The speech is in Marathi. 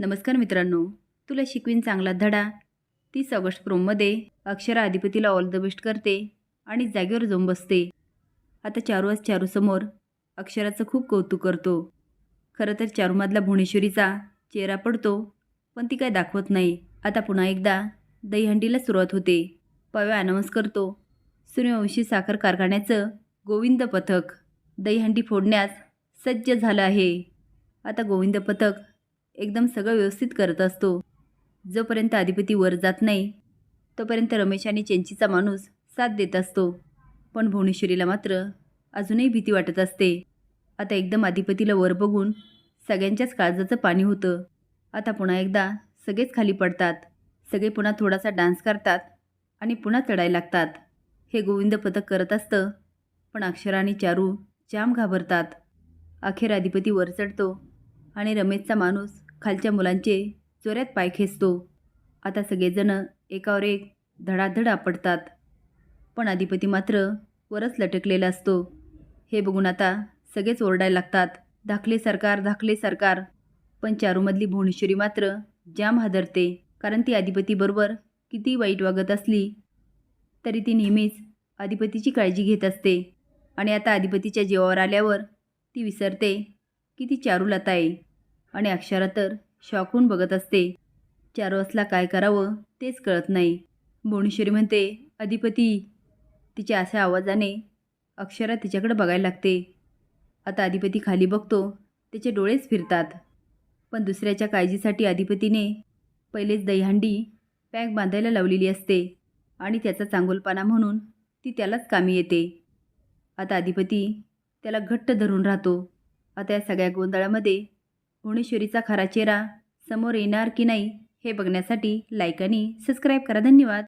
नमस्कार मित्रांनो तुला शिकवीन चांगला धडा. तीस ऑगस्ट प्रोममध्ये अक्षरा अधिपतीला ऑल द बेस्ट करते आणि जागेवर जाऊन बसते. आता चारू आज चारूसमोर अक्षराचं खूप कौतुक करतो. खरं तर चारूमधला भुवनेश्वरीचा चेहरा पडतो पण ती काय दाखवत नाही. आता पुन्हा एकदा दहीहंडीला सुरुवात होते. पव्या अनाऊन्स करतो सूर्यवंशी साखर कारखान्याचं गोविंद पथक. दहीहंडी फोडण्यास सज्ज झालं आहे. आता गोविंद पथक एकदम सगळं व्यवस्थित करत असतो. जोपर्यंत अधिपती वर जात नाही तोपर्यंत रमेश आणि चेंचीचा माणूस साथ देत असतो. पण भुवनेश्वरीला मात्र अजूनही भीती वाटत असते. आता एकदम अधिपतीला वर बघून सगळ्यांच्याच काळजाचं पाणी होतं. आता पुन्हा एकदा सगळेच खाली पडतात. सगळे पुन्हा थोडासा डान्स करतात आणि पुन्हा चढायला लागतात. हे गोविंद पथक करत असतं पण अक्षरा आणि चारू जाम घाबरतात. अखेर अधिपती वर चढतो आणि रमेशचा माणूस खालच्या मुलांचे चोऱ्यात पाय खेचतो. आता सगळेजण एकावर एक धडाधड आपटतात. पण अधिपती मात्र वरच लटकलेला असतो. हे बघून आता सगळेच ओरडायला लागतात. धाकले सरकार धाकले सरकार. पण चारूमधली भुवनेश्वरी मात्र जाम हादरते. कारण ती अधिपतीबरोबर किती वाईट वागत असली तरी ती नेहमीच अधिपतीची काळजी घेत असते. आणि आता अधिपतीच्या जीवावर आल्यावर ती विसरते की ती चारूलता आहे आणि अक्षरा तर शॉकून बघत असते. चार वाजला काय करावं तेच कळत नाही. भुवनेश्वरी म्हणते अधिपती. तिच्या अशा आवाजाने अक्षरा तिच्याकडे बघायला लागते. आता अधिपती खाली बघतो त्याचे डोळेच फिरतात. पण दुसऱ्याच्या काळजीसाठी अधिपतीने पहिलेच दहीहंडी पॅक बांधायला लावलेली असते आणि त्याचा चांगुलपणा म्हणून ती त्यालाच कामी येते. आता अधिपती त्याला घट्ट धरून राहतो. आता या सगळ्या गोंधळामध्ये भुवनेश्वरीचा खरा चेहरा समोर येणार की नाही हे बघण्यासाठी लाईक आणि सबस्क्राईब करा. धन्यवाद.